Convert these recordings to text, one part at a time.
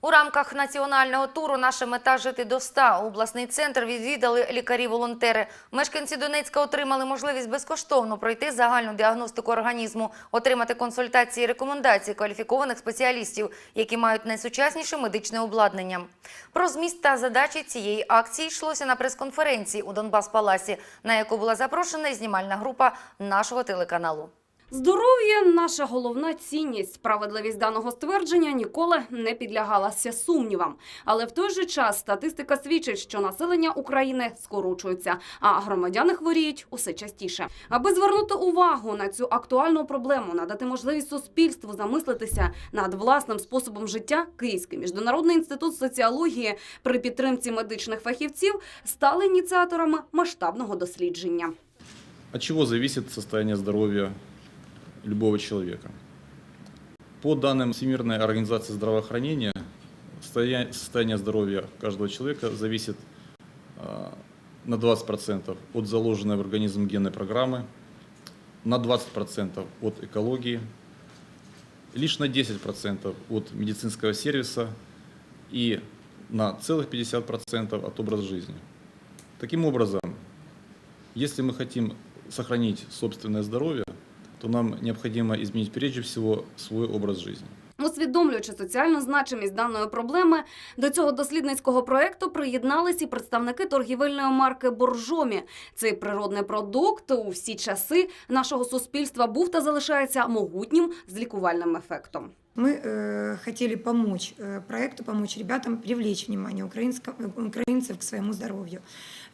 У рамках національного туру наша мета жити до 100. Обласний центр відвідали лікарі-волонтери. Мешканці Донецька отримали можливість безкоштовно пройти загальну діагностику організму, отримати консультації і рекомендації кваліфікованих спеціалістів, які мають найсучасніше медичне обладнання. Про зміст та задачі цієї акції йшлося на прес-конференції у Донбас-Паласі, на яку була запрошена і знімальна група нашого телеканалу. Здоров'я наша головна цінність. Справедливість даного ствердження ніколи не підлягалася сумнівам. Але в той же час статистика свідчить, що населення України скорочується, а громадяни хворіють усе частіше. Аби звернути увагу на цю актуальну проблему, надати можливість суспільству замислитися над власним способом життя, Київський міжнародний інститут соціології при підтримці медичних фахівців стали ініціаторами масштабного дослідження. От чего зависит состояние здоровья любого человека? По данным Всемирной организации здравоохранения, состоя- состояние здоровья каждого человека зависит а, на 20% от заложенной в организм генной программы, на 20% от экологии, лишь на 10% от медицинского сервиса и на целых 50% от образа жизни. Таким образом, если мы хотим сохранить собственное здоровье, то нам необходимо изменить прежде всего свой образ жизни. Усвідомлюючи соціальну значимість даної проблеми, до цього дослідницького проекту приєднались і представники торгівельної марки Боржомі. Цей природний продукт у всі часи нашого суспільства був та залишається могутнім з лікувальним ефектом. Мы э, хотели помочь э, проекту, помочь ребятам привлечь внимание украинцев к своему здоровью.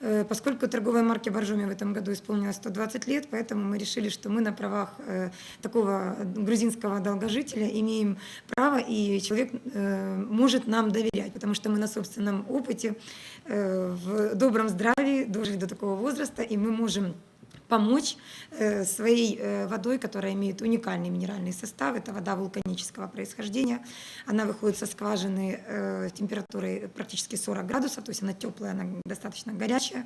Э, поскольку торговой марке Боржоми в этом году исполнилось 120 лет, поэтому мы решили, что мы на правах э, такого грузинского долгожителя имеем право, и человек э, может нам доверять, потому что мы на собственном опыте э, в добром здравии дожили до такого возраста, и мы можем помочь э, своей э, водой, которая имеет уникальный минеральный состав. Это вода вулканического происхождения. Она выходит со скважины э, температурой практически 40 градусов, то есть она теплая, она достаточно горячая.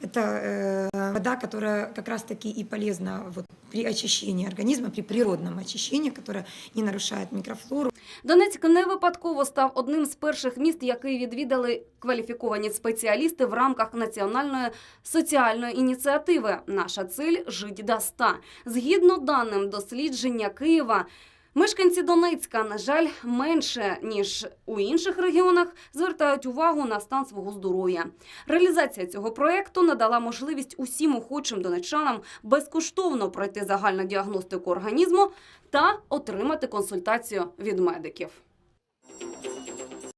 Это вода, которая как раз-таки и полезна вот, при очищении организма, при природном очищении, которая не нарушает микрофлору. Донецьк не випадково став одним з перших міст, який відвідали кваліфіковані спеціалісти в рамках національної соціальної ініціативи. Наша ціль жить до 100». Згідно даним дослідження Києва. Мешканці Донецька, на жаль, менше ніж у інших регіонах звертають увагу на стан свого здоров'я. Реалізація цього проекту надала можливість усім охочим донечанам безкоштовно пройти загальну діагностику організму та отримати консультацію від медиків.